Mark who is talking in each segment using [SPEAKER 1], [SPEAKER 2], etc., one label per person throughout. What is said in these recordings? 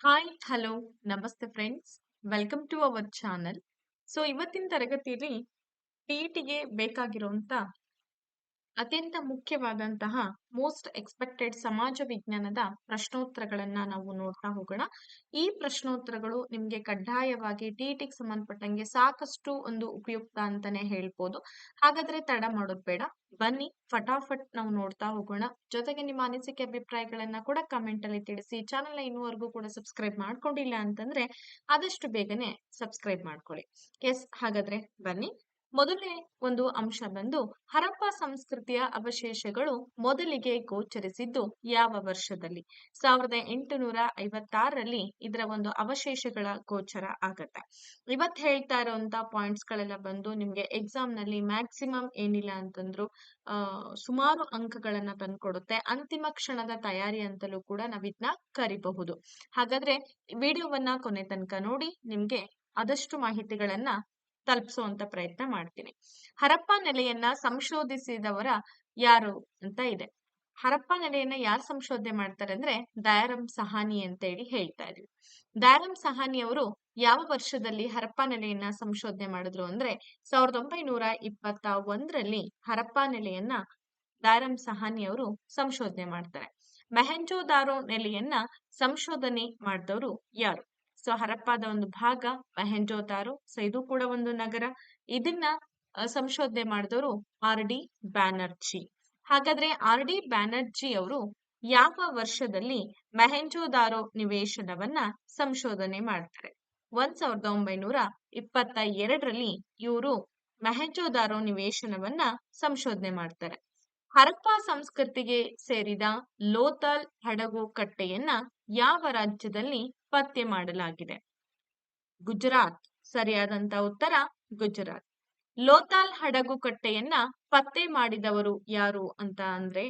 [SPEAKER 1] Hi, hello, ನಮಸ್ತೆ friends. Welcome to our channel. So ಇವತ್ತಿನ ತರಗತಿಯಲ್ಲಿ ಟಿ.ಇ.ಟಿಗೆ ಬೇಕಾಗಿರುವಂತ ಅತ್ಯಂತ ಮುಖ್ಯವಾದಂತಹ ಮೋಸ್ಟ್ ಎಕ್ಸ್ಪೆಕ್ಟೆಡ್ ಸಮಾಜ ವಿಜ್ಞಾನದ ಪ್ರಶ್ನೋತ್ತರಗಳನ್ನ ನಾವು ನೋಡ್ತಾ ಹೋಗೋಣ. ಈ ಪ್ರಶ್ನೋತ್ತರಗಳು ನಿಮ್ಗೆ ಕಡ್ಡಾಯವಾಗಿ ಟಿಟಿಗೆ ಸಂಬಂಧಪಟ್ಟಂಗೆ ಸಾಕಷ್ಟು ಒಂದು ಉಪಯುಕ್ತ ಅಂತಾನೆ ಹೇಳ್ಬೋದು. ಹಾಗಾದ್ರೆ ತಡ ಮಾಡೋದ್ ಬೇಡ. ಬನ್ನಿ, ಫಟಾಫಟ್ ನಾವು ನೋಡ್ತಾ ಹೋಗೋಣ. ಜೊತೆಗೆ ನಿಮ್ಮ ಅನಿಸಿಕೆ ಅಭಿಪ್ರಾಯಗಳನ್ನ ಕೂಡ ಕಮೆಂಟ್ ಅಲ್ಲಿ ತಿಳಿಸಿ. ಚಾನೆಲ್‌ನ ಇನ್ನೂವರೆಗೂ ಕೂಡ ಸಬ್ಸ್ಕ್ರೈಬ್ ಮಾಡ್ಕೊಂಡಿಲ್ಲ ಅಂತಂದ್ರೆ ಆದಷ್ಟು ಬೇಗನೆ ಸಬ್ಸ್ಕ್ರೈಬ್ ಮಾಡ್ಕೊಳ್ಳಿ. ಎಸ್ ಹಾಗಾದ್ರೆ ಬನ್ನಿ. ಮೊದಲನೇ ಒಂದು ಅಂಶ ಬಂದು, ಹರಪ್ಪ ಸಂಸ್ಕೃತಿಯ ಅವಶೇಷಗಳು ಮೊದಲಿಗೆ ಗೋಚರಿಸಿದ್ದು ಯಾವ ವರ್ಷದಲ್ಲಿ? ಸಾವಿರದ ಎಂಟುನೂರ ಐವತ್ತಾರರಲ್ಲಿ ಇದರ ಒಂದು ಅವಶೇಷಗಳ ಗೋಚರ ಆಗತ್ತೆ. ಇವತ್ತು ಹೇಳ್ತಾ ಇರುವಂತ ಪಾಯಿಂಟ್ಸ್ ಗಳೆಲ್ಲ ಬಂದು ನಿಮ್ಗೆ ಎಕ್ಸಾಮ್ನಲ್ಲಿ ಮ್ಯಾಕ್ಸಿಮಮ್ ಏನಿಲ್ಲ ಅಂತಂದ್ರು ಸುಮಾರು ಅಂಕಗಳನ್ನ ತಂದ್ಕೊಡುತ್ತೆ. ಅಂತಿಮ ಕ್ಷಣದ ತಯಾರಿ ಅಂತಲೂ ಕೂಡ ನಾವಿದ್ನ ಕರಿಬಹುದು. ಹಾಗಾದ್ರೆ ವಿಡಿಯೋವನ್ನ ಕೊನೆ ತನಕ ನೋಡಿ, ನಿಮ್ಗೆ ಆದಷ್ಟು ಮಾಹಿತಿಗಳನ್ನ ತಲುಪಿಸುವಂತ ಪ್ರಯತ್ನ ಮಾಡ್ತೀನಿ. ಹರಪ್ಪ ನೆಲೆಯನ್ನ ಸಂಶೋಧಿಸಿದವರ ಯಾರು ಅಂತ ಇದೆ. ಹರಪ್ಪ ನೆಲೆಯನ್ನ ಯಾರು ಸಂಶೋಧನೆ ಮಾಡ್ತಾರೆ ಅಂದ್ರೆ ದಯಾರಾಮ್ ಸಹಾನಿ ಅಂತ ಹೇಳಿ ಹೇಳ್ತಾ ಇದೀವಿ. ದಯಾರಾಮ್ ಸಹಾನಿ ಅವರು ಯಾವ ವರ್ಷದಲ್ಲಿ ಹರಪ್ಪ ನೆಲೆಯನ್ನ ಸಂಶೋಧನೆ ಮಾಡಿದ್ರು ಅಂದ್ರೆ ಸಾವಿರದ ಒಂಬೈನೂರ ಇಪ್ಪತ್ತ ಒಂದರಲ್ಲಿ ಹರಪ್ಪ ನೆಲೆಯನ್ನ ದಯಾರಾಮ್ ಸಹಾನಿ ಅವರು ಸಂಶೋಧನೆ ಮಾಡ್ತಾರೆ. ಮೆಹೆಂಜೋದಾರೋ ನೆಲೆಯನ್ನ ಸಂಶೋಧನೆ ಮಾಡಿದವರು ಯಾರು? ಸೊ ಹರಪ್ಪಾದ ಒಂದು ಭಾಗ ಮೆಹೆಂಜೋದಾರೋ. ಸೊ ಇದು ಕೂಡ ಒಂದು ನಗರ. ಇದನ್ನ ಸಂಶೋಧನೆ ಮಾಡಿದವರು ಆರ್ ಡಿ ಬ್ಯಾನರ್ಜಿ. ಹಾಗಾದ್ರೆ ಆರ್ ಡಿ ಬ್ಯಾನರ್ಜಿ ಅವರು ಯಾವ ವರ್ಷದಲ್ಲಿ ಮೆಹೆಂಜೋದಾರೋ ನಿವೇಶನವನ್ನ ಸಂಶೋಧನೆ ಮಾಡ್ತಾರೆ? ಒಂದ್ ಸಾವಿರದ ಒಂಬೈನೂರ ಇಪ್ಪತ್ತ ಎರಡರಲ್ಲಿ ಇವರು ಮೆಹೆಂಜೋದಾರೋ ನಿವೇಶನವನ್ನ ಸಂಶೋಧನೆ ಮಾಡ್ತಾರೆ. ಹರಪ್ಪ ಸಂಸ್ಕೃತಿಗೆ ಸೇರಿದ ಲೋತಲ್ ಹಡಗು ಕಟ್ಟೆಯನ್ನ ಯಾವ ರಾಜ್ಯದಲ್ಲಿ ಪತ್ತೆ ಮಾಡಲಾಗಿದೆ? ಗುಜರಾತ್. ಸರಿಯಾದಂತ ಉತ್ತರ ಗುಜರಾತ್. ಲೋತಾಲ್ ಹಡಗು ಕಟ್ಟೆಯನ್ನ ಪತ್ತೆ ಮಾಡಿದವರು ಯಾರು ಅಂತ ಅಂದ್ರೆ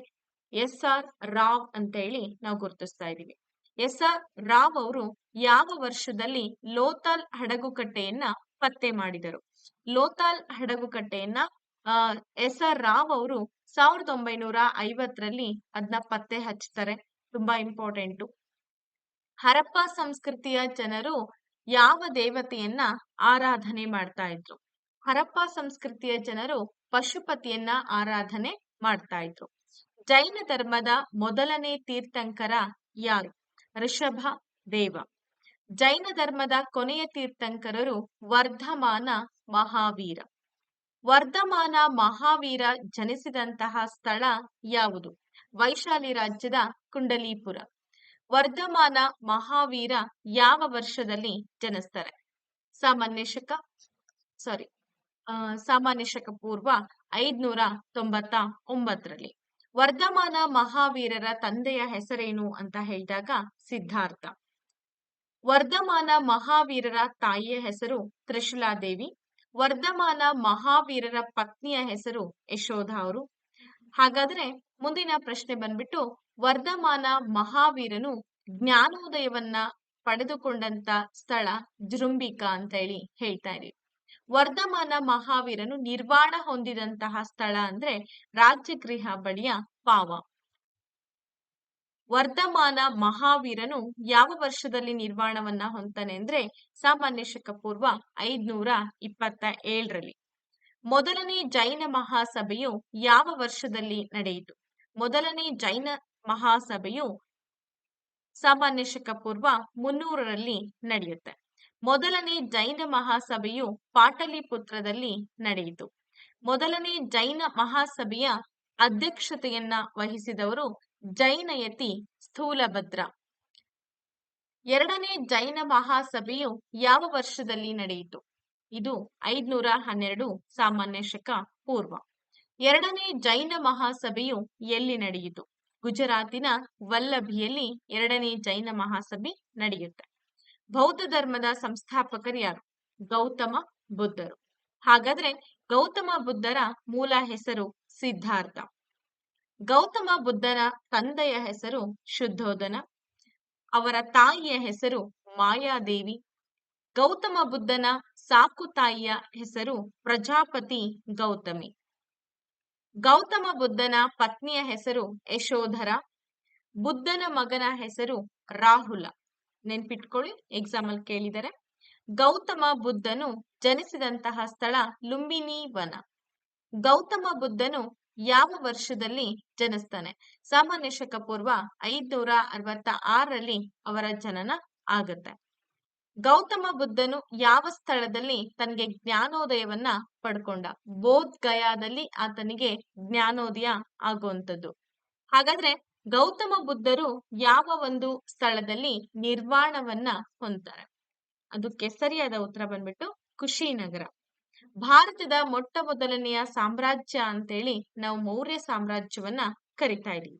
[SPEAKER 1] ಎಸ್ ಆರ್ ರಾವ್ ಅಂತ ಹೇಳಿ ನಾವು ಗುರುತಿಸ್ತಾ ಇದೀವಿ. ಎಸ್ ಆರ್ ರಾವ್ ಅವರು ಯಾವ ವರ್ಷದಲ್ಲಿ ಲೋತಾಲ್ ಹಡಗು ಕಟ್ಟೆಯನ್ನ ಪತ್ತೆ ಮಾಡಿದರು? ಲೋತಾಲ್ ಹಡಗುಕಟ್ಟೆಯನ್ನ ಆ ಎಸ್ ಆರ್ ರಾವ್ ಅವರು ಸಾವಿರದ ಒಂಬೈನೂರ ಐವತ್ತರಲ್ಲಿ ಅದನ್ನ ಪತ್ತೆ ಹಚ್ತಾರೆ. ತುಂಬಾ ಇಂಪಾರ್ಟೆಂಟು. ಹರಪ್ಪ ಸಂಸ್ಕೃತಿಯ ಜನರು ಯಾವ ದೇವತೆಯನ್ನ ಆರಾಧನೆ ಮಾಡ್ತಾ ಇದ್ರು? ಹರಪ್ಪ ಸಂಸ್ಕೃತಿಯ ಜನರು ಪಶುಪತಿಯನ್ನ ಆರಾಧನೆ ಮಾಡ್ತಾ ಇದ್ರು. ಜೈನ ಧರ್ಮದ ಮೊದಲನೇ ತೀರ್ಥಂಕರ ಯಾರು? ಋಷಭ ದೇವ. ಜೈನ ಧರ್ಮದ ಕೊನೆಯ ತೀರ್ಥಂಕರರು ವರ್ಧಮಾನ ಮಹಾವೀರ. ವರ್ಧಮಾನ ಮಹಾವೀರ ಜನಿಸಿದಂತಹ ಸ್ಥಳ ಯಾವುದು? ವೈಶಾಲಿ ರಾಜ್ಯದ ಕುಂಡಲೀಪುರ. ವರ್ಧಮಾನ ಮಹಾವೀರ ಯಾವ ವರ್ಷದಲ್ಲಿ ಜನಿಸ್ತಾರೆ? ಸಾಮಾನ್ಯ ಶಕ ಸಾರಿ ಸಾಮಾನ್ಯ ಶಕ ಪೂರ್ವ ಐದ್ನೂರ ತೊಂಬತ್ತ ಒಂಬತ್ತರಲ್ಲಿ. ವರ್ಧಮಾನ ಮಹಾವೀರರ ತಂದೆಯ ಹೆಸರೇನು ಅಂತ ಹೇಳಿದಾಗ ಸಿದ್ಧಾರ್ಥ. ವರ್ಧಮಾನ ಮಹಾವೀರರ ತಾಯಿಯ ಹೆಸರು ತ್ರಿಶುಲಾದೇವಿ ವರ್ಧಮಾನ ಮಹಾವೀರರ ಪತ್ನಿಯ ಹೆಸರು ಯಶೋಧ ಅವರು. ಹಾಗಾದ್ರೆ ಮುಂದಿನ ಪ್ರಶ್ನೆ ಬಂದ್ಬಿಟ್ಟು, ವರ್ಧಮಾನ ಮಹಾವೀರನು ಜ್ಞಾನೋದಯವನ್ನ ಪಡೆದುಕೊಂಡಂತ ಸ್ಥಳ ಜೃಂಬಿಕಾ ಅಂತ ಹೇಳಿ ಹೇಳ್ತಾ ಇದೀವಿ. ವರ್ಧಮಾನ ಮಹಾವೀರನು ನಿರ್ವಾಣ ಹೊಂದಿದಂತಹ ಸ್ಥಳ ಅಂದ್ರೆ ರಾಜಗೃಹ ಬಳಿಯ ಪಾವ. ವರ್ಧಮಾನ ಮಹಾವೀರನು ಯಾವ ವರ್ಷದಲ್ಲಿ ನಿರ್ವಾಣವನ್ನ ಹೊಂದ್ತಾನೆ ಅಂದ್ರೆ ಸಾಮಾನ್ಯ ಶಕ ಪೂರ್ವ ಐದ್ನೂರ ಇಪ್ಪತ್ತ ಏಳರಲ್ಲಿ. ಮೊದಲನೇ ಜೈನ ಮಹಾಸಭೆಯು ಯಾವ ವರ್ಷದಲ್ಲಿ ನಡೆಯಿತು? ಮೊದಲನೇ ಜೈನ ಮಹಾಸಭೆಯು ಸಾಮಾನ್ಯ ಪೂರ್ವ ಮುನ್ನೂರರಲ್ಲಿ ನಡೆಯುತ್ತೆ. ಮೊದಲನೇ ಜೈನ ಮಹಾಸಭೆಯು ಪಾಟಲಿಪುತ್ರದಲ್ಲಿ ನಡೆಯಿತು. ಮೊದಲನೇ ಜೈನ ಮಹಾಸಭೆಯ ಅಧ್ಯಕ್ಷತೆಯನ್ನ ವಹಿಸಿದವರು ಜೈನಯತಿ ಸ್ಥೂಲಭದ್ರ. ಎರಡನೇ ಜೈನ ಮಹಾಸಭೆಯು ಯಾವ ವರ್ಷದಲ್ಲಿ ನಡೆಯಿತು? ಇದು ಐದ್ನೂರ ಹನ್ನೆರಡು ಸಾಮಾನ್ಯ ಶಕ ಪೂರ್ವ. ಎರಡನೇ ಜೈನ ಮಹಾಸಭೆಯು ಎಲ್ಲಿ ನಡೆಯಿತು? ಗುಜರಾತಿನ ವಲ್ಲಭಿಯಲ್ಲಿ ಎರಡನೇ ಜೈನ ಮಹಾಸಭೆ ನಡೆಯುತ್ತೆ. ಬೌದ್ಧ ಧರ್ಮದ ಸಂಸ್ಥಾಪಕರು ಯಾರು? ಗೌತಮ ಬುದ್ಧರು. ಹಾಗಾದ್ರೆ ಗೌತಮ ಬುದ್ಧರ ಮೂಲ ಹೆಸರು ಸಿದ್ಧಾರ್ಥ. ಗೌತಮ ಬುದ್ಧನ ತಂದೆಯ ಹೆಸರು ಶುದ್ಧೋದನ ಅವರ ತಾಯಿಯ ಹೆಸರು ಮಾಯಾದೇವಿ. ಗೌತಮ ಬುದ್ಧನ ಸಾಕು ತಾಯಿಯ ಹೆಸರು ಪ್ರಜಾಪತಿ ಗೌತಮಿ. ಗೌತಮ ಬುದ್ಧನ ಪತ್ನಿಯ ಹೆಸರು ಯಶೋಧರ. ಬುದ್ಧನ ಮಗನ ಹೆಸರು ರಾಹುಲ. ನೆನ್ಪಿಟ್ಕೊಳ್ಳಿ ಎಕ್ಸಾಮ್ ಅಲ್ಲಿ ಕೇಳಿದರೆ ಗೌತಮ ಬುದ್ಧನು ಜನಿಸಿದಂತಹ ಸ್ಥಳ ಲುಂಬಿನಿ ವನ ಗೌತಮ ಬುದ್ಧನು ಯಾವ ವರ್ಷದಲ್ಲಿ ಜನಿಸ್ತಾನೆ ಸಾಮಾನ್ಯ ಶಕ ಪೂರ್ವ ಐದ್ನೂರ ಅರವತ್ತ ಆರರಲ್ಲಿ ಅವರ ಜನನ ಆಗುತ್ತೆ ಗೌತಮ ಬುದ್ಧನು ಯಾವ ಸ್ಥಳದಲ್ಲಿ ತನಗೆ ಜ್ಞಾನೋದಯವನ್ನ ಪಡ್ಕೊಂಡ? ಬೋಧ್ ಗಯಾದಲ್ಲಿ ಆತನಿಗೆ ಜ್ಞಾನೋದಯ ಆಗುವಂಥದ್ದು. ಹಾಗಾದ್ರೆ ಗೌತಮ ಬುದ್ಧರು ಯಾವ ಒಂದು ಸ್ಥಳದಲ್ಲಿ ನಿರ್ವಾಣವನ್ನ ಹೊಂತಾರೆ ಅದಕ್ಕೆ ಸರಿಯಾದ ಉತ್ತರ ಬಂದ್ಬಿಟ್ಟು ಕುಶಿನಗರ. ಭಾರತದ ಮೊಟ್ಟ ಮೊದಲನೆಯ ಸಾಮ್ರಾಜ್ಯ ಅಂತೇಳಿ ನಾವು ಮೌರ್ಯ ಸಾಮ್ರಾಜ್ಯವನ್ನ ಕರಿತಾ ಇದೀವಿ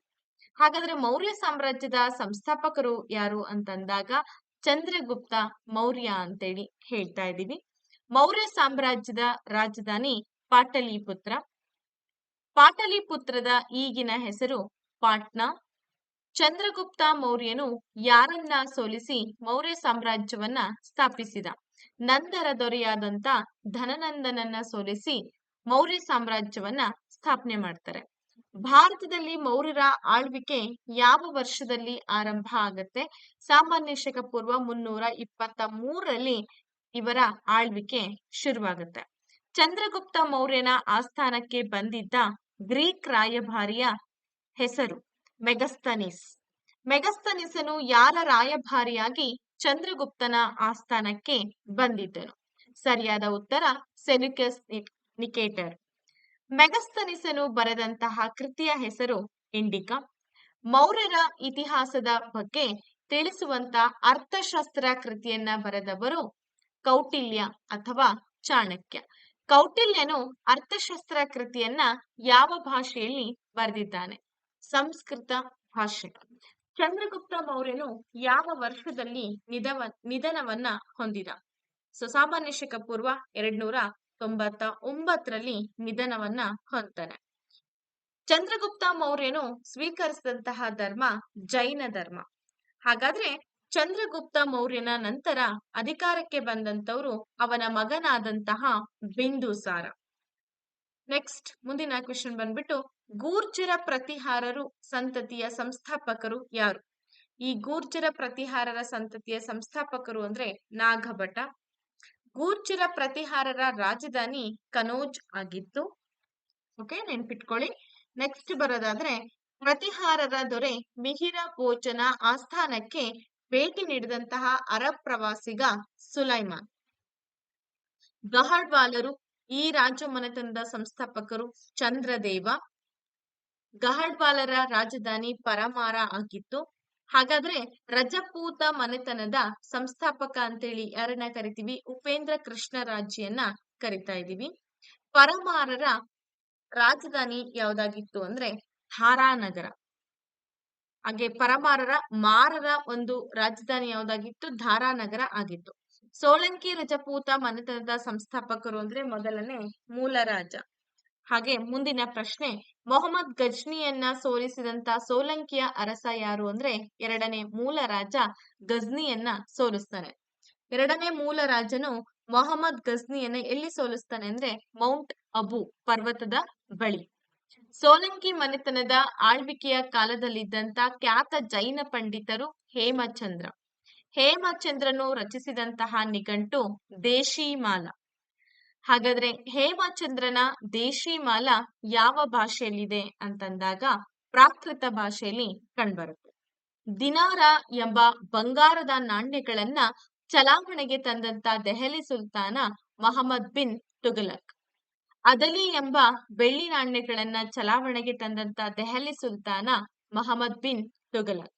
[SPEAKER 1] ಹಾಗಾದ್ರೆ ಮೌರ್ಯ ಸಾಮ್ರಾಜ್ಯದ ಸಂಸ್ಥಾಪಕರು ಯಾರು ಅಂತಂದಾಗ ಚಂದ್ರಗುಪ್ತ ಮೌರ್ಯ ಅಂತೇಳಿ ಹೇಳ್ತಾ ಇದೀವಿ ಮೌರ್ಯ ಸಾಮ್ರಾಜ್ಯದ ರಾಜಧಾನಿ ಪಾಟಲಿಪುತ್ರ. ಪಾಟಲಿಪುತ್ರದ ಈಗಿನ ಹೆಸರು ಪಾಟ್ನಾ. ಚಂದ್ರಗುಪ್ತ ಮೌರ್ಯನು ಯಾರನ್ನ ಸೋಲಿಸಿ ಮೌರ್ಯ ಸಾಮ್ರಾಜ್ಯವನ್ನ ಸ್ಥಾಪಿಸಿದ? ನಂತರ ದೊರೆಯಾದಂತ ಧನನಂದನನ್ನ ಸೋಲಿಸಿ ಮೌರ್ಯ ಸಾಮ್ರಾಜ್ಯವನ್ನ ಸ್ಥಾಪನೆ ಮಾಡ್ತಾರೆ. ಭಾರತದಲ್ಲಿ ಮೌರ್ಯರ ಆಳ್ವಿಕೆ ಯಾವ ವರ್ಷದಲ್ಲಿ ಆರಂಭ ಆಗತ್ತೆ? ಸಾಮಾನ್ಯ ಶಕ ಪೂರ್ವ ಮುನ್ನೂರ ಇಪ್ಪತ್ತ ಮೂರರಲ್ಲಿ ಇವರ ಆಳ್ವಿಕೆ ಶುರುವಾಗುತ್ತೆ. ಚಂದ್ರಗುಪ್ತ ಮೌರ್ಯನ ಆಸ್ಥಾನಕ್ಕೆ ಬಂದಿದ್ದ ಗ್ರೀಕ್ ರಾಯಭಾರಿಯ ಹೆಸರು ಮೆಗಸ್ತನಿಸ್. ಮೆಗಸ್ತನಿಸನು ಯಾರ ರಾಯಭಾರಿಯಾಗಿ ಚಂದ್ರಗುಪ್ತನ ಆಸ್ಥಾನಕ್ಕೆ ಬಂದಿದ್ದನು? ಸರಿಯಾದ ಉತ್ತರ ಸೆನಿಕಸ್ ನಿಕೇಟರ್. ಮೆಗಸ್ತನಿಸನು ಬರೆದಂತಹ ಕೃತಿಯ ಹೆಸರು ಇಂಡಿಕಾ. ಮೌರ್ಯರ ಇತಿಹಾಸದ ಬಗ್ಗೆ ತಿಳಿಸುವಂತ ಅರ್ಥಶಾಸ್ತ್ರ ಕೃತಿಯನ್ನ ಬರೆದವರು ಕೌಟಿಲ್ಯ ಅಥವಾ ಚಾಣಕ್ಯ. ಕೌಟಿಲ್ಯನು ಅರ್ಥಶಾಸ್ತ್ರ ಕೃತಿಯನ್ನ ಯಾವ ಭಾಷೆಯಲ್ಲಿ ಬರೆದಿದ್ದಾನೆ? ಸಂಸ್ಕೃತ ಭಾಷೆ. ಚಂದ್ರಗುಪ್ತ ಮೌರ್ಯನು ಯಾವ ವರ್ಷದಲ್ಲಿ ನಿಧವ, ನಿಧನವನ್ನ ಹೊಂದಿದ? ಸೊ ಶಕ ಪೂರ್ವ ಎರಡ್ನೂರ ತೊಂಬತ್ತ ಒಂಬತ್ತರಲ್ಲಿ ನಿಧನವನ್ನ ಹೊಂದ್ತಾನೆ. ಚಂದ್ರಗುಪ್ತ ಮೌರ್ಯನು ಸ್ವೀಕರಿಸಿದಂತಹ ಧರ್ಮ ಜೈನ ಧರ್ಮ. ಹಾಗಾದ್ರೆ ಚಂದ್ರಗುಪ್ತ ಮೌರ್ಯನ ನಂತರ ಅಧಿಕಾರಕ್ಕೆ ಬಂದಂತವರು ಅವನ ಮಗನಾದಂತಹ ಬಿಂದುಸಾರ ನೆಕ್ಸ್ಟ್ ಮುಂದಿನ ಕ್ವೆಶನ್ ಬಂದ್ಬಿಟ್ಟು ಗೂರ್ಜರ ಪ್ರತಿಹಾರರು ಸಂತತಿಯ ಸಂಸ್ಥಾಪಕರು ಯಾರು? ಈ ಗೂರ್ಜರ ಪ್ರತಿಹಾರರ ಸಂತತಿಯ ಸಂಸ್ಥಾಪಕರು ಅಂದ್ರೆ ನಾಗಭಟ ಗೂರ್ಜರ ಪ್ರತಿಹಾರರ ರಾಜಧಾನಿ ಕನೋಜ್ ಆಗಿತ್ತು. ಓಕೆ ನೆನ್ಪಿಟ್ಕೊಳ್ಳಿ. ನೆಕ್ಸ್ಟ್ ಬರೋದಾದ್ರೆ, ಪ್ರತಿಹಾರರ ದೊರೆ ಮಿಹಿರ ಭೋಜನ ಆಸ್ಥಾನಕ್ಕೆ ಭೇಟಿ ನೀಡಿದಂತಹ ಅರಬ್ ಪ್ರವಾಸಿಗ ಸುಲೈಮಾನ್. ಗಹಡ್ವಾಲರು ಈ ರಾಜ ಮನೆತನದ ಸಂಸ್ಥಾಪಕರು ಚಂದ್ರದೇವ. ಗಹಡ್ವಾಲರ ರಾಜಧಾನಿ ಪರಮಾರ ಆಗಿತ್ತು. ಹಾಗಾದ್ರೆ ರಜಪೂತ ಮನೆತನದ ಸಂಸ್ಥಾಪಕ ಅಂತೇಳಿ ಯಾರನ್ನ ಕರಿತೀವಿ? ಉಪೇಂದ್ರ ಕೃಷ್ಣರಾಜಿಯನ್ನ ಕರಿತಾ ಇದೀವಿ ಪರಮಾರರ ರಾಜಧಾನಿ ಯಾವ್ದಾಗಿತ್ತು ಅಂದ್ರೆ ಧಾರಾನಗರ ಹಾಗೆ ಪರಮಾರರ ಮಾರರ ಒಂದು ರಾಜಧಾನಿ ಯಾವ್ದಾಗಿತ್ತು? ಧಾರಾನಗರ ಆಗಿತ್ತು. ಸೋಳಂಕಿ ರಜಪೂತ ಮನೆತನದ ಸಂಸ್ಥಾಪಕರು ಅಂದ್ರೆ ಮೊದಲನೇ ಮೂಲರಾಜ. ಹಾಗೆ ಮುಂದಿನ ಪ್ರಶ್ನೆ, ಮೊಹಮ್ಮದ್ ಗಜ್ನಿಯನ್ನ ಸೋಲಿಸಿದಂತ ಸೋಲಂಕಿಯ ಅರಸ ಯಾರು ಅಂದ್ರೆ ಎರಡನೇ ಮೂಲ ರಾಜ ಗಜ್ನಿಯನ್ನ ಸೋಲಿಸ್ತಾನೆ ಎರಡನೇ ಮೂಲ ರಾಜನು ಮೊಹಮ್ಮದ್ ಗಜ್ನಿಯನ್ನ ಎಲ್ಲಿ ಸೋಲಿಸ್ತಾನೆ ಅಂದ್ರೆ ಮೌಂಟ್ ಅಬು ಪರ್ವತದ ಬಳಿ. ಸೋಲಂಕಿ ಮನೆತನದ ಆಳ್ವಿಕೆಯ ಕಾಲದಲ್ಲಿದ್ದಂತ ಖ್ಯಾತ ಜೈನ ಪಂಡಿತರು ಹೇಮಚಂದ್ರ. ಹೇಮಚಂದ್ರನು ರಚಿಸಿದಂತಹ ನಿಘಂಟು ದೇಶಿಮಾಲ. ಹಾಗಾದ್ರೆ ಹೇಮಚಂದ್ರನ ದೇಶಿಮಾಲ ಯಾವ ಭಾಷೆಯಲ್ಲಿದೆ ಅಂತಂದಾಗ ಪ್ರಾಕೃತ ಭಾಷೆಯಲ್ಲಿ ಕಂಡುಬರುತ್ತೆ. ದಿನಾರ ಎಂಬ ಬಂಗಾರದ ನಾಣ್ಯಗಳನ್ನ ಚಲಾವಣೆಗೆ ತಂದಂತ ದೆಹಲಿ ಸುಲ್ತಾನ ಮಹಮ್ಮದ್ ಬಿನ್ ತುಘಲಕ್. ಅದಲಿ ಎಂಬ ಬೆಳ್ಳಿ ನಾಣ್ಯಗಳನ್ನ ಚಲಾವಣೆಗೆ ತಂದಂತ ದೆಹಲಿ ಸುಲ್ತಾನ ಮಹಮ್ಮದ್ ಬಿನ್ ತುಘಲಕ್.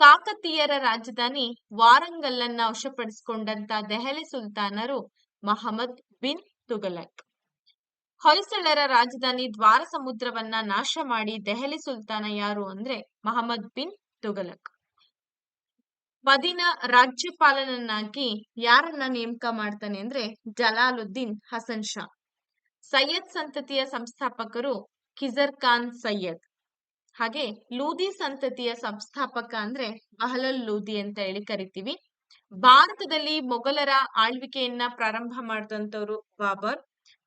[SPEAKER 1] ಕಾಕತೀಯರ ರಾಜಧಾನಿ ವಾರಂಗಲ್ಲನ್ನ ವಶಪಡಿಸಿಕೊಂಡಂತ ದೆಹಲಿ ಸುಲ್ತಾನರು ಮಹಮ್ಮದ್ ಬಿನ್ ತುಗಲಕ್ ಹೊಯ್ಸಳರ ರಾಜಧಾನಿ ದ್ವಾರ ಸಮುದ್ರವನ್ನ ನಾಶ ಮಾಡಿ ದೆಹಲಿ ಸುಲ್ತಾನ ಯಾರು ಅಂದ್ರೆ ಮಹಮ್ಮದ್ ಬಿನ್ ತುಘಲಕ್. ಮದಿನ ರಾಜ್ಯಪಾಲನನ್ನಾಗಿ ಯಾರನ್ನ ನೇಮಕ ಮಾಡ್ತಾನೆ ಅಂದ್ರೆ ಜಲಾಲುದ್ದೀನ್ ಹಸನ್ ಶಾ. ಸೈಯದ್ ಸಂತತಿಯ ಸಂಸ್ಥಾಪಕರು ಖಿಜರ್ ಖಾನ್ ಸೈಯದ್. ಹಾಗೆ ಲೂದಿ ಸಂತತಿಯ ಸಂಸ್ಥಾಪಕ ಅಂದ್ರೆ ಬಹಲಲ್ ಲೂದಿ ಅಂತ ಹೇಳಿ ಕರಿತೀವಿ. ಭಾರತದಲ್ಲಿ ಮೊಘಲರ ಆಳ್ವಿಕೆಯನ್ನ ಪ್ರಾರಂಭ ಮಾಡಿದಂಥವ್ರು ಬಾಬರ್.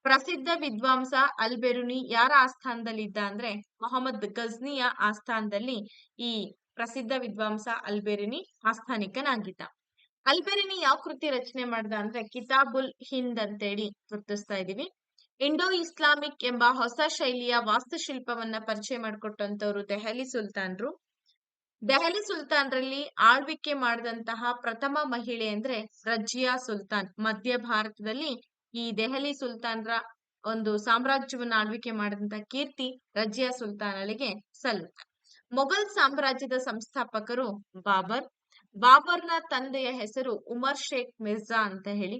[SPEAKER 1] ಪ್ರಸಿದ್ಧ ವಿದ್ವಾಂಸ ಅಲ್ಬೆರುನಿ ಯಾರ ಆಸ್ಥಾನದಲ್ಲಿದ್ದ ಅಂದ್ರೆ ಮೊಹಮ್ಮದ್ ಗಜ್ನಿಯ ಆಸ್ಥಾನದಲ್ಲಿ ಈ ಪ್ರಸಿದ್ಧ ವಿದ್ವಾಂಸ ಅಲ್ಬೆರಿನಿ ಆಸ್ಥಾನಿಕನಾಗಿದ್ದ. ಅಲ್ಬೆರಿನಿ ಯಾವ ಕೃತಿ ರಚನೆ ಮಾಡ್ದ ಅಂದ್ರೆ ಕಿತಾಬುಲ್ ಹಿಂದ್ ಅಂತೇಳಿ ಗುರುತಿಸ್ತಾ ಇದೀವಿ. ಇಂಡೋ ಇಸ್ಲಾಮಿಕ್ ಎಂಬ ಹೊಸ ಶೈಲಿಯ ವಾಸ್ತುಶಿಲ್ಪವನ್ನ ಪರಿಚಯ ಮಾಡಿಕೊಟ್ಟಂತವ್ರು ದೆಹಲಿ ಸುಲ್ತಾನ್ರು. ದೆಹಲಿ ಸುಲ್ತಾನ್ರಲ್ಲಿ ಆಳ್ವಿಕೆ ಮಾಡಿದಂತಹ ಪ್ರಥಮ ಮಹಿಳೆ ಅಂದ್ರೆ ರಜಿಯಾ ಸುಲ್ತಾನ್. ಮಧ್ಯ ಭಾರತದಲ್ಲಿ ಈ ದೆಹಲಿ ಸುಲ್ತಾನ್ರ ಒಂದು ಸಾಮ್ರಾಜ್ಯವನ್ನು ಆಳ್ವಿಕೆ ಮಾಡಿದಂತಹ ಕೀರ್ತಿ ರಜಿಯಾ ಸುಲ್ತಾನಳಿಗೆ ಸಲ್ಲುತ್ತೆ. ಮೊಘಲ್ ಸಾಮ್ರಾಜ್ಯದ ಸಂಸ್ಥಾಪಕರು ಬಾಬರ್. ಬಾಬರ್ನ ತಂದೆಯ ಹೆಸರು ಉಮರ್ ಶೇಖ್ ಮಿರ್ಜಾ ಅಂತ ಹೇಳಿ.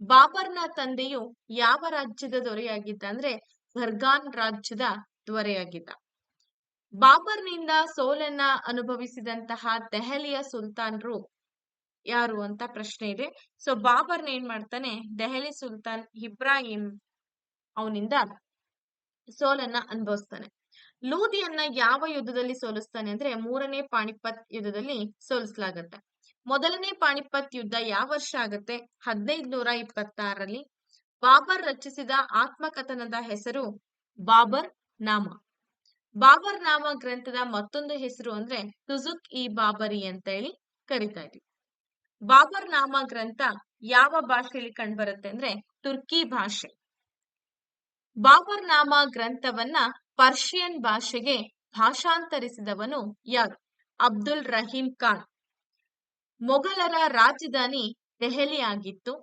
[SPEAKER 1] ಬಾಬರ್ನ ತಂದೆಯು ಯಾವ ರಾಜ್ಯದ ದೊರೆಯಾಗಿದ್ದ ಅಂದ್ರೆ ಖರ್ಗಾನ್ ರಾಜ್ಯದ ದೊರೆಯಾಗಿದ್ದ. ಬಾಬರ್ನಿಂದ ಸೋಲನ್ನ ಅನುಭವಿಸಿದಂತಹ ದೆಹಲಿಯ ಸುಲ್ತಾನ್ರು ಯಾರು ಅಂತ ಪ್ರಶ್ನೆ ಇದೆ. ಸೊ, ಬಾಬರ್ನ ಏನ್ ಮಾಡ್ತಾನೆ? ದೆಹಲಿ ಸುಲ್ತಾನ್ ಇಬ್ರಾಹಿಂ ಅವನಿಂದ ಸೋಲನ್ನ ಅನುಭವಿಸ್ತಾನೆ. ಲೂದಿಯನ್ನ ಯಾವ ಯುದ್ಧದಲ್ಲಿ ಸೋಲಿಸ್ತಾನೆ ಅಂದ್ರೆ ಮೂರನೇ ಪಾಣಿಪತ್ ಯುದ್ಧದಲ್ಲಿ ಸೋಲಿಸ್ಲಾಗತ್ತೆ. ಮೊದಲನೇ ಪಾಣಿಪತ್ ಯುದ್ಧ ಯಾವ ವರ್ಷ ಆಗತ್ತೆ? ಹದಿನೈದು ನೂರ ಇಪ್ಪತ್ತಾರರಲ್ಲಿ ಬಾಬರ್ ರಚಿಸಿದ ಆತ್ಮಕಥನದ ಹೆಸರು ಬಾಬರ್ ನಾಮ. ಬಾಬರ್ ನಾಮ ಗ್ರಂಥದ ಮತ್ತೊಂದು ಹೆಸರು ಅಂದ್ರೆ ತುಜುಕ್ ಇ ಬಾಬರಿ ಅಂತ ಹೇಳಿ ಕರಿತಾ ಇದ್ವಿ. ಬಾಬರ್ ನಾಮ ಗ್ರಂಥ ಯಾವ ಭಾಷೆಯಲ್ಲಿ ಕಂಡುಬರುತ್ತೆ ಅಂದ್ರೆ ತುರ್ಕಿ ಭಾಷೆ. ಬಾಬರ್ ನಾಮ ಗ್ರಂಥವನ್ನ ಪರ್ಷಿಯನ್ ಭಾಷೆಗೆ ಭಾಷಾಂತರಿಸಿದವನು ಯಾರು? ಅಬ್ದುಲ್ ರಹೀಂ ಖಾನ್. ಮೊಘಲರ ರಾಜಧಾನಿ ದೆಹಲಿ ಆಗಿತ್ತು.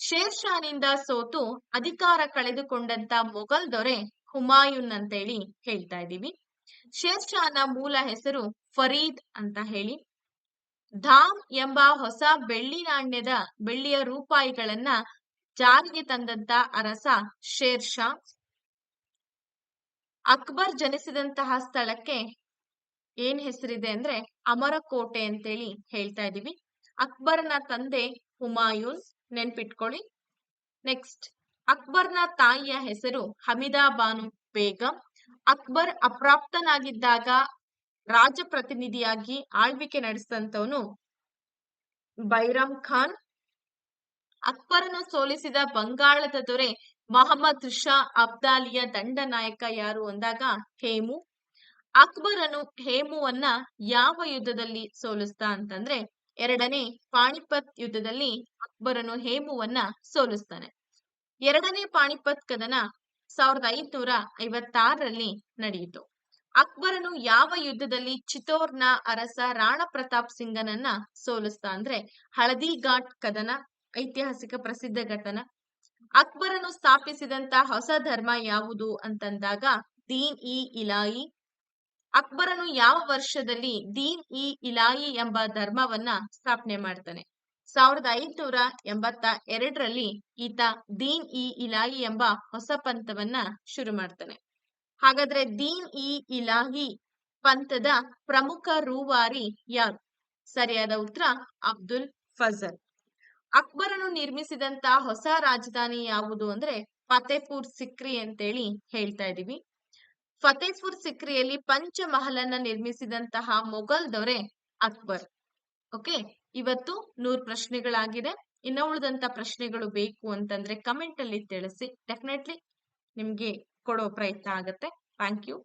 [SPEAKER 1] ಶೇರ್ ಶಾನಿಂದ ಸೋತು ಅಧಿಕಾರ ಕಳೆದುಕೊಂಡಂತ ಮೊಘಲ್ ದೊರೆ ಹುಮಾಯೂನ್ ಅಂತ ಹೇಳಿ ಹೇಳ್ತಾ ಇದ್ದೀವಿ. ಶೇರ್ ಶಾನ ಮೂಲ ಹೆಸರು ಫರೀದ್ ಅಂತ ಹೇಳಿ. ಧಾಮ್ ಎಂಬ ಹೊಸ ಬೆಳ್ಳಿ ನಾಣ್ಯದ ಬೆಳ್ಳಿಯ ರೂಪಾಯಿಗಳನ್ನ ಜಾರಿಗೆ ತಂದಂತ ಅರಸ ಶೇರ್ ಶಾ ಅಕ್ಬರ್ ಜನಿಸಿದಂತಹ ಸ್ಥಳಕ್ಕೆ ಏನ್ ಹೆಸರಿದೆ ಅಂದ್ರೆ ಅಮರಕೋಟೆ ಅಂತೇಳಿ ಹೇಳ್ತಾ ಇದೀವಿ ಅಕ್ಬರ್ನ ತಂದೆ ಹುಮಾಯೂನ್ ನೆನ್ಪಿಟ್ಕೊಳ್ಳಿ. ನೆಕ್ಸ್ಟ್. ಅಕ್ಬರ್ನ ತಾಯಿಯ ಹೆಸರು ಹಮಿದಾ ಬಾನು ಬೇಗಂ. ಅಕ್ಬರ್ ಅಪ್ರಾಪ್ತನಾಗಿದ್ದಾಗ ರಾಜಪ್ರತಿನಿಧಿಯಾಗಿ ಆಳ್ವಿಕೆ ನಡೆಸಿದಂಥವನು ಬೈರಮ್ ಖಾನ್. ಅಕ್ಬರನ್ನು ಸೋಲಿಸಿದ ಬಂಗಾಳದ ದೊರೆ ಮಹಮ್ಮದ್ ಷಾ ಅಬ್ದಾಲಿಯ ದಂಡ ನಾಯಕ ಯಾರು ಅಂದಾಗ ಹೇಮು. ಅಕ್ಬರನು ಹೇಮುವನ್ನ ಯಾವ ಯುದ್ಧದಲ್ಲಿ ಸೋಲಿಸ್ತ ಅಂತಂದ್ರೆ ಎರಡನೇ ಪಾಣಿಪತ್ ಯುದ್ಧದಲ್ಲಿ ಅಕ್ಬರನು ಹೇಮುವನ್ನ ಸೋಲಿಸ್ತಾನೆ. ಎರಡನೇ ಪಾಣಿಪತ್ ಕದನ ಸಾವಿರದ ಐದುನೂರ ಐವತ್ತಾರರಲ್ಲಿ ನಡೆಯಿತು. ಅಕ್ಬರನು ಯಾವ ಯುದ್ಧದಲ್ಲಿ ಚಿತ್ತೋರ್ನ ಅರಸ ರಾಣಾ ಪ್ರತಾಪ್ ಸಿಂಗನನ್ನ ಸೋಲಿಸ್ತಾ ಅಂದ್ರೆ ಹಳದಿ ಘಾಟ್ ಕದನ, ಐತಿಹಾಸಿಕ ಪ್ರಸಿದ್ಧ ಘಟನ. ಅಕ್ಬರನು ಸ್ಥಾಪಿಸಿದಂತ ಹೊಸ ಧರ್ಮ ಯಾವುದು ಅಂತಂದಾಗ ದೀನ್ ಇ ಇಲಾಯಿ. ಅಕ್ಬರನು ಯಾವ ವರ್ಷದಲ್ಲಿ ದೀನ್ ಇ ಇಲಾಯಿ ಎಂಬ ಧರ್ಮವನ್ನ ಸ್ಥಾಪನೆ ಮಾಡ್ತಾನೆ? ಸಾವಿರದ ಐನೂರ ಎಂಬತ್ತ ಎರಡರಲ್ಲಿ ಈತ ದೀನ್ ಇ ಇಲಾಹಿ ಎಂಬ ಹೊಸ ಪಂಥವನ್ನ ಶುರು ಮಾಡ್ತಾನೆ. ಹಾಗಾದ್ರೆ ದೀನ್ ಇ ಇಲಾಹಿ ಪಂಥದ ಪ್ರಮುಖ ರೂವಾರಿ ಯಾರು? ಸರಿಯಾದ ಉತ್ತರ, ಅಬ್ದುಲ್ ಫಜಲ್. ಅಕ್ಬರನು ನಿರ್ಮಿಸಿದಂತ ಹೊಸ ರಾಜಧಾನಿ ಯಾವುದು ಅಂದ್ರೆ ಫತೇಪುರ್ ಸಿಕ್ರಿ ಅಂತೇಳಿ ಹೇಳ್ತಾ ಇದೀವಿ. ಫತೇಪುರ್ ಸಿಕ್ರಿಯಲ್ಲಿ ಪಂಚಮಹಲನ್ನ ನಿರ್ಮಿಸಿದಂತಹ ಮೊಘಲ್ ದೊರೆ ಅಕ್ಬರ್. ಓಕೆ ಇವತ್ತು ನೂರ್ ಪ್ರಶ್ನೆಗಳಾಗಿದೆ. ಇನ್ನ ಉಳಿದಂತ ಪ್ರಶ್ನೆಗಳು ಬೇಕು ಅಂತಂದ್ರೆ ಕಮೆಂಟ್ ಅಲ್ಲಿ ತಿಳಿಸಿ. ಡೆಫಿನೆಟ್ಲಿ ನಿಮ್ಗೆ ಕೊಡೋ ಪ್ರಯತ್ನ ಆಗತ್ತೆ. Thank you